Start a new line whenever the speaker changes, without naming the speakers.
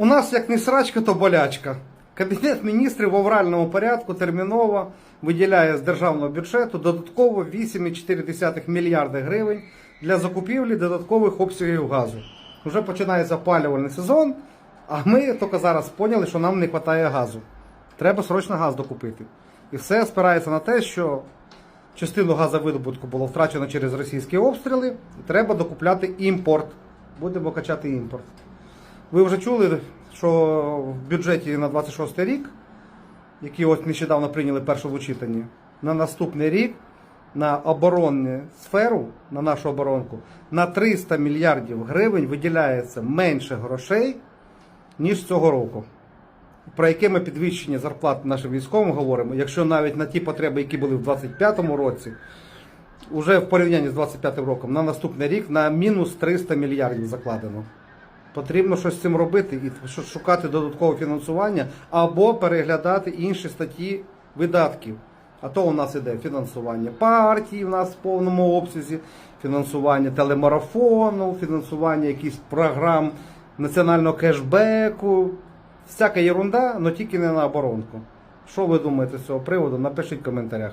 У нас як не срачка, то болячка. Кабінет міністрів в авральному порядку терміново виділяє з державного бюджету додатково 8,4 мільярди гривень для закупівлі додаткових обсягів газу. Вже починається опалювальний сезон, а ми тільки зараз поняли, що нам не вистачає газу. Треба срочно газ докупити. І все спирається на те, що частину газовидобутку було втрачено через російські обстріли, треба докупляти імпорт. Будемо качати імпорт. Ви вже чули, що в бюджеті на 26 рік, який от нещодавно прийняли першому читанні, на наступний рік на оборонну сферу, на нашу оборонку, на 300 мільярдів гривень виділяється менше грошей, ніж цього року. Про яке ми підвищення зарплат нашим військовим говоримо, якщо навіть на ті потреби, які були в 2025 році, вже в порівнянні з 2025 роком на наступний рік на мінус 300 мільярдів закладено. Потрібно щось з цим робити і шукати додаткове фінансування або переглядати інші статті видатків. А то у нас іде фінансування партії, в нас в повному обсязі, фінансування телемарафону, фінансування якихось програм національного кешбеку. Всяка єрунда, але тільки не на оборонку. Що ви думаєте з цього приводу? Напишіть в коментарях.